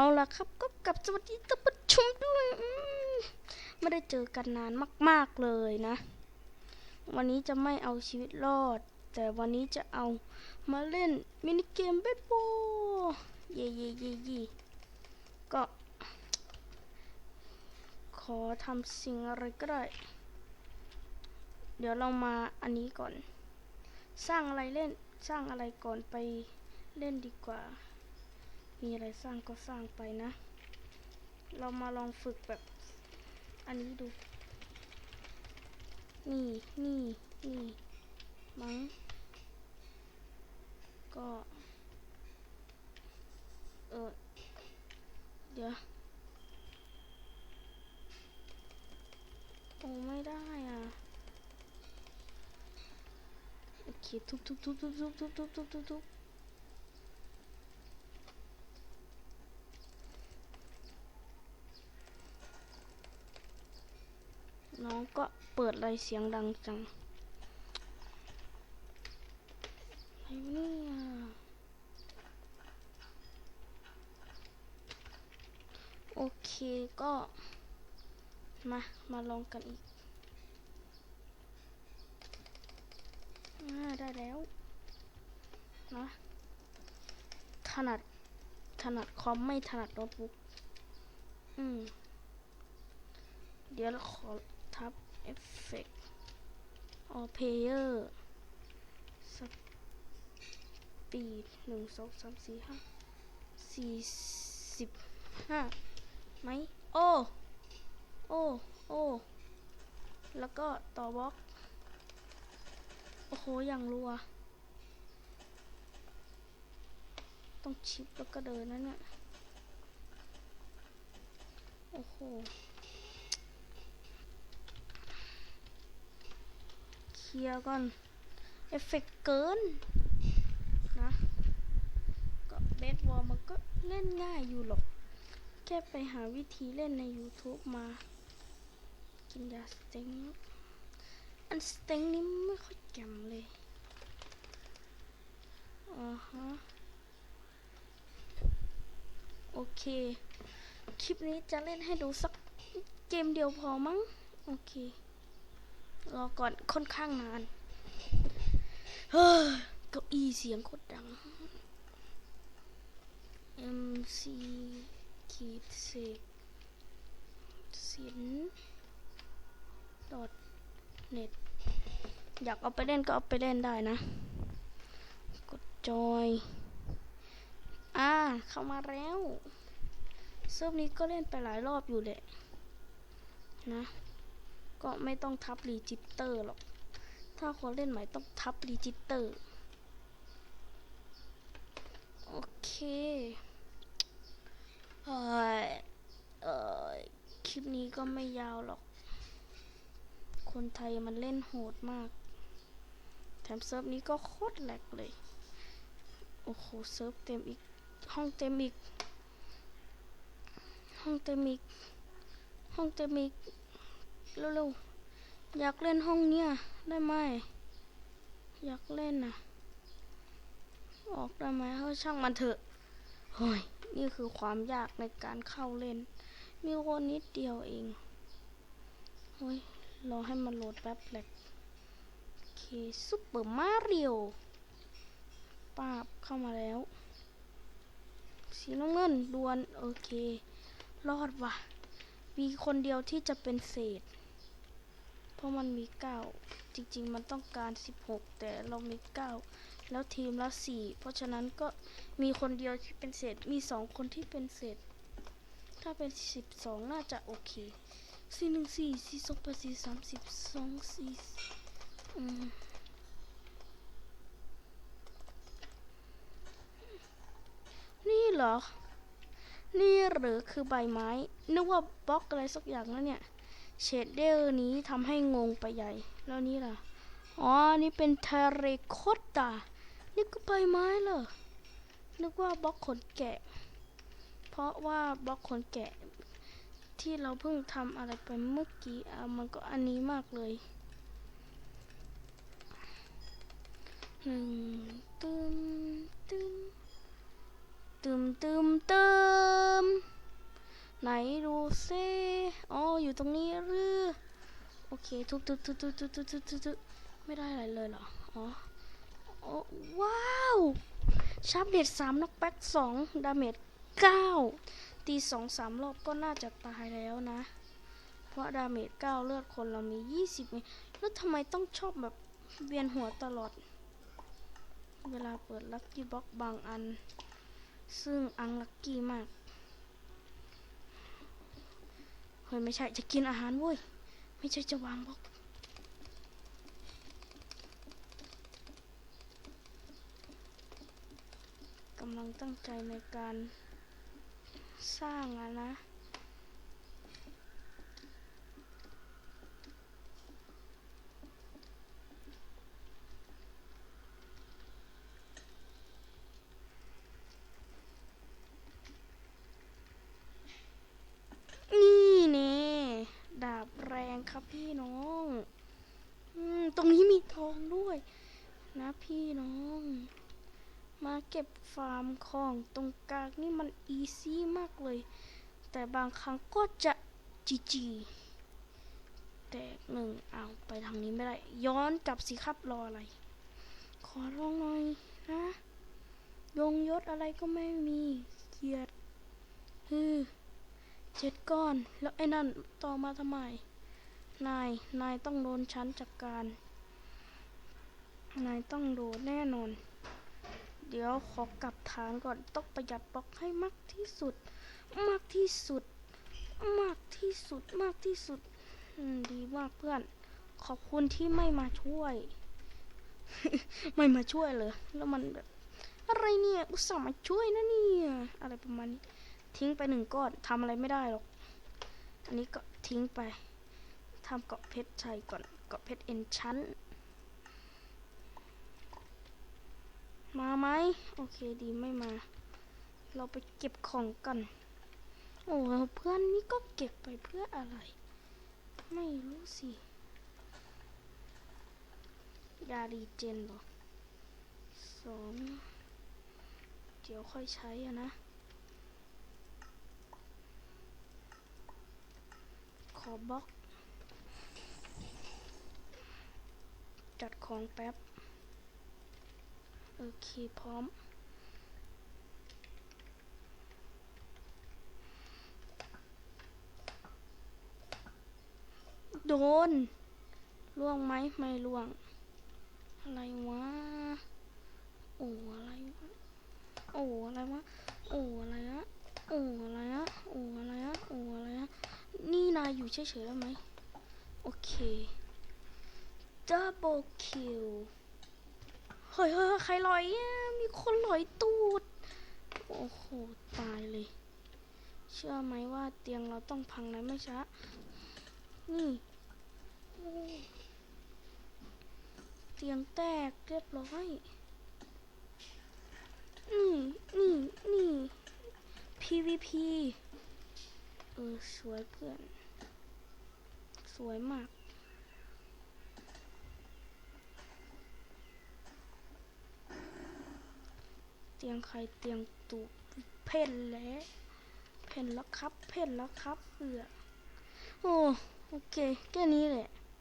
เอาล่ะครับก็กลับสวัสดีท่านผู้ชมด้วยไม่ได้เจอกันนานมาก ๆเลยนะ วันนี้จะไม่เอาชีวิตรอด แต่วันนี้จะเอามาเล่นมินิเกมเบสบอลเย่เย่เย่เย่ก็ ขอทำสิ่งอะไรก็ได้ เดี๋ยวเรามาอันนี้ก่อน สร้างอะไรเล่นสร้างอะไรก่อนไปเล่นดีกว่า มีอะไรสร้างก็สร้างไปนะ เรามาลองฝึกแบบ อันนี้ดู นี่ นี่ นี่ มั้ง ก็ เออ เดี๋ยวโอ้ไม่ได้อะ โอเค ทุบทุบทุบทุบทุบทุบทุบทุบทุบทุบ น้องก็ เปิดอะไรเสียงดังจังอะไรเนี่ยโอเคก็มา มาลองกันอีกอได้แล้วนะถนัด ถนัดคอมไม่ถนัดโน้ตบุ๊กอืม เดี๋ยวเราขอ ทับเอฟเฟกต์ออเพเยอร์ปีหนึ่งสองสามสี่ห้าสี่สิบห้าไหมโอ้โอ้โอ้แล้วก็ต่อบล็อก โอ้โห อย่างรัว ต้องชิปแล้วก็เดินนั่นน่ะโอ้โห เคลียร์ก่อนเอฟเฟกต์เกินนะก็เบสบอลมันก็เล่นง่ายอยู่หรอก แค่ไปหาวิธีเล่นใน YouTube มา กินยาสเต็งอันสเต็งนี่ไม่ค่อยแจ่มเลยอ่าฮะโอเค คลิปนี้จะเล่นให้ดูสักเกมเดียวพอมั้ง โอเค รอก่อนค่อนข้างนาน เฮ้ยเก้าอี้เสียงโคตรดัง MC ขีดเสกสินดอทเน็ตอยากเอาไปเล่นก็เอาไปเล่นได้นะ กดจอย อ่า เข้ามาแล้ว เซิร์ฟนี้ก็เล่นไปหลายรอบอยู่แหละนะ ก็ไม่ต้องทับรีจิสเตอร์หรอก ถ้าคนเล่นใหม่ต้องทับรีจิสเตอร์ โอเคเฮ้ยเออคลิปนี้ก็ไม่ยาวหรอก คนไทยมันเล่นโหดมาก แถมเซิร์ฟนี้ก็โคตรแหลกเลย โอ้โห เซิร์ฟเต็มอีก ห้องเต็มอีก ห้องเต็มอีก ห้องเต็มอีก เร็วๆอยากเล่นห้องเนี้ยได้ไหมอยากเล่นนะออกได้ไหมเฮ้ยช่างมันเถอะเฮ้ยนี่คือความยากในการเข้าเล่น มีคนนิดเดียวเองเฮ้ยรอให้มันโหลดแป๊บแหลกโอเคซุปเปอร์มาริโอป้าบเข้ามาแล้ว สีน้ำเงินดวน โอเค รอดว่ะ มีคนเดียวที่จะเป็นเศษ เพราะมันมีเก้าจริงๆ มันต้องการสิบหกแต่เรามีเก้าแล้วทีมละสี่เพราะฉะนั้นก็มีคนเดียวที่เป็นเศษ มีสองคนที่เป็นเศษ ถ้าเป็นสิบสองน่าจะโอเคสี่หนึ่งสี่สี่สองแปดสี่สามสิบสองสี่อืมนี่เหรอ นี่หรือคือใบไม้ นึกว่าบล็อกอะไรสักอย่างแล้วเนี่ย เชดเดอร์นี้ทำให้งงไปใหญ่ แล้วนี่ล่ะ อ๋อ นี่เป็นเทเรโคตตา นี่ก็ใบไม้เหรอ นึกว่าบล็อกขนแกะ เพราะว่าบล็อกขนแกะ ที่เราเพิ่งทำอะไรไปเมื่อกี้อะมันก็อันนี้มากเลยหนึ่งตึมตึมตึมตึมตึม ไหนดูซิอ๋ออยู่ตรงนี้หรือโอเคทุบทุบทุบทุบทุบทุบทุบทุบไม่ได้อะไรเลยเหรอ อ๋อโอ้ว้าวชาร์ปเดดสามนกแบ็กสองดาเมจเก้าตีสองสามรอบก็น่าจะตายแล้วนะ เพราะดาเมจเก้าเลือดคนเรามียี่สิบแล้วทำไมต้องชอบแบบเวียนหัวตลอด เวลาเปิดลัคกี้บ็อกบางอัน ซึ่งอังลัคกี้มาก เฮ้ยไม่ใช่จะกินอาหารเว้ย ไม่ใช่จะวางบล็อกกำลังตั้งใจในการสร้างอะนะ นี่เน่ดาบแรง ครับพี่น้องอมตรงนี้มีทองด้วย นะพี่น้อง มาเก็บฟาร์มของตรงกลางนี่มันอีซี่มากเลย แต่บางครั้งก็จะจีจีแตกหนึ่งเอาไปทางนี้ไม่ได้ ย้อนกลับสิครับรออะไร ขอร้องหน่อยนะยงยศอะไรก็ไม่มีเกียรติฮือเจ็ดก้อน แล้วไอ้นั่นต่อมาทำไม นาย นายต้องโดนชั้นจัดการ นายต้องโดนแน่นอน เดี๋ยวขอกลับฐานก่อน ต้องประหยัดบล็อกให้มากที่สุด มากที่สุด มากที่สุด มากที่สุดอืมดีมากเพื่อน ขอบคุณที่ไม่มาช่วย ไม่มาช่วยเลย แล้วมันแบบ อะไรเนี่ย อุตส่าห์มาช่วยนะเนี่ย อะไรประมาณนี้ ทิ้งไปหนึ่งก้อนทำอะไรไม่ได้หรอก อันนี้ก็ทิ้งไป ทำเกาะเพชรใส่ก่อน เกาะเพชรเอ็นชั้น มาไหม โอเคดีไม่มา เราไปเก็บของกัน โอ้เพื่อนนี่ก็เก็บไปเพื่ออะไร ไม่รู้สิยาดีเจนหรอสองเดี๋ยวค่อยใช้อะนะ ขอบล็อก จัดของแป๊บ โอเค พร้อม โดนล่วงไหมไม่ล่วง อะไรวะ โอ้อะไรวะ โอ้อะไรวะ โอ้อะไรอะโอ้อะไรอะโอ้อะไรอะโอ้อะไรอะนี่นายอยู่เฉยๆได้ไหม โอเค double kill เฮ้ยเฮ้ยใครลอยอะมีคนลอยตูด โอ้โห ตายเลย เชื่อไหมว่าเตียงเราต้องพังในไม่ช้า นี่เตียงแตกเรียบร้อยนี่นี่นี่ PVP เออ สวยเพื่อน สวยมาก เตียงใครเตียงตูเพ่นแล้วเพ่นแล้วครับ เพ่นแล้วครับเอือโอ้โอเคแค่นี้แหละ